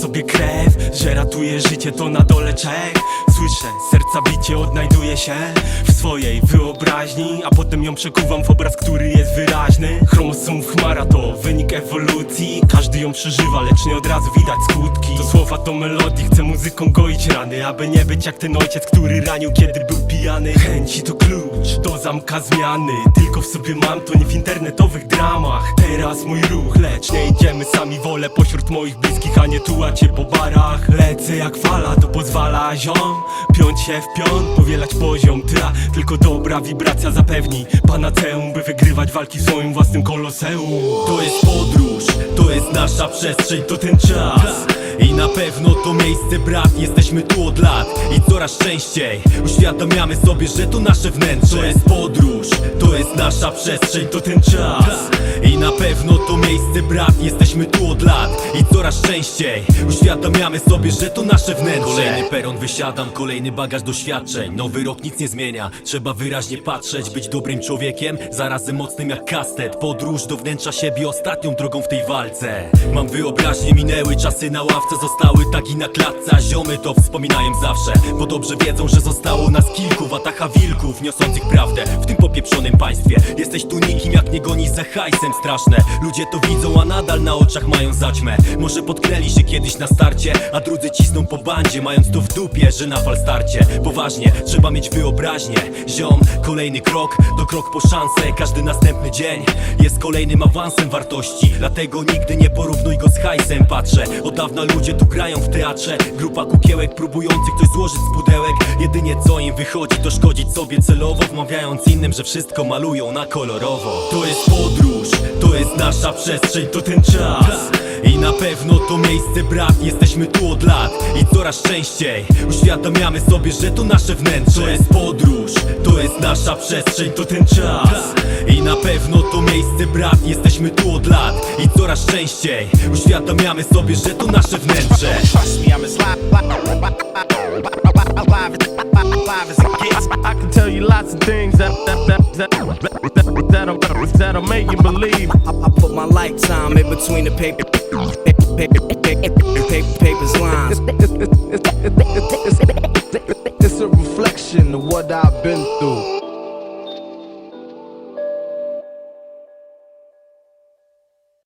sobie krew Że ratuje życie to na dole czek Słyszę, serca bicie odnajduje się W swojej wyobraźni A potem ją przekuwam w obraz, który jest wyraźny. Chromosomów chmara to wynik ewolucji. Każdy ją przeżywa, lecz nie od razu widać skutki. To słowa, to melodii, chcę muzyką goić rany Aby nie być jak ten ojciec, który ranił, kiedy był pijany. Chęci to klucz do zamka zmiany. Tylko w sobie mam to nie w internetowych dramach. Teraz mój ruch, lecz nie idziemy sami. Wolę pośród moich bliskich, a nie tułać się po barach. Lecę jak fala, to pozwala ziom Piąć się w pion, powielać poziom Tra, tylko dobra wibracja zapewni Panaceum, by wygrywać walki w swoim własnym koloseum. To jest podróż, to jest nasza przestrzeń, to ten czas I na pewno to miejsce brat, jesteśmy tu od lat I coraz częściej uświadamiamy sobie, że to nasze wnętrze. To jest podróż, to jest nasza przestrzeń, to ten czas. I na pewno to miejsce brat, jesteśmy tu od lat I coraz częściej uświadamiamy sobie, że to nasze wnętrze. Kolejny peron wysiadam, kolejny bagaż doświadczeń. Nowy rok nic nie zmienia, trzeba wyraźnie patrzeć Być dobrym człowiekiem, zarazem mocnym jak kastet. Podróż do wnętrza siebie ostatnią drogą w tej walce. Mam wyobraźnię, minęły czasy na ławce Zostały tagi na klatce, ziomy to wspominają zawsze. Bo dobrze wiedzą, że zostało nas kilku Watacha wilków, niosących prawdę w tym popieprzonym państwie. Jesteś tu nikim, jak nie gonisz za hajsem straszne. Ludzie to widzą, a nadal na oczach mają zaćmę. Może potknęli się kiedyś na starcie A drudzy cisną po bandzie, mając to w dupie, że na fal starcie. Poważnie, trzeba mieć wyobraźnię. Ziom, kolejny krok, to krok po szansę. Każdy następny dzień jest kolejnym awansem wartości. Dlatego nigdy nie porównuj go z hajsem. Patrzę, od dawna ludzie tu grają w teatrze. Grupa kukiełek próbujących coś złożyć z pudełek. Jedynie co im wychodzi to szkodzić sobie celowo Wmawiając innym, że wszystko malują na kolorowo. To jest podróż, to jest nasza przestrzeń, to ten czas i na pewno to miejsce brat, jesteśmy tu od lat. I coraz częściej uświadamiamy sobie, że to nasze wnętrze. To jest podróż, to jest nasza przestrzeń, to ten czas. I na pewno to miejsce brat, jesteśmy tu od lat. I coraz częściej uświadamiamy sobie, że to nasze wnętrze. I can tell you lots of things that that that that, That'll make you believe. I, I, put my lifetime in between the paper, paper, paper, paper, paper, paper, paper, paper, paper, paper, paper, paper, paper, paper, paper, paper, paper, paper, paper,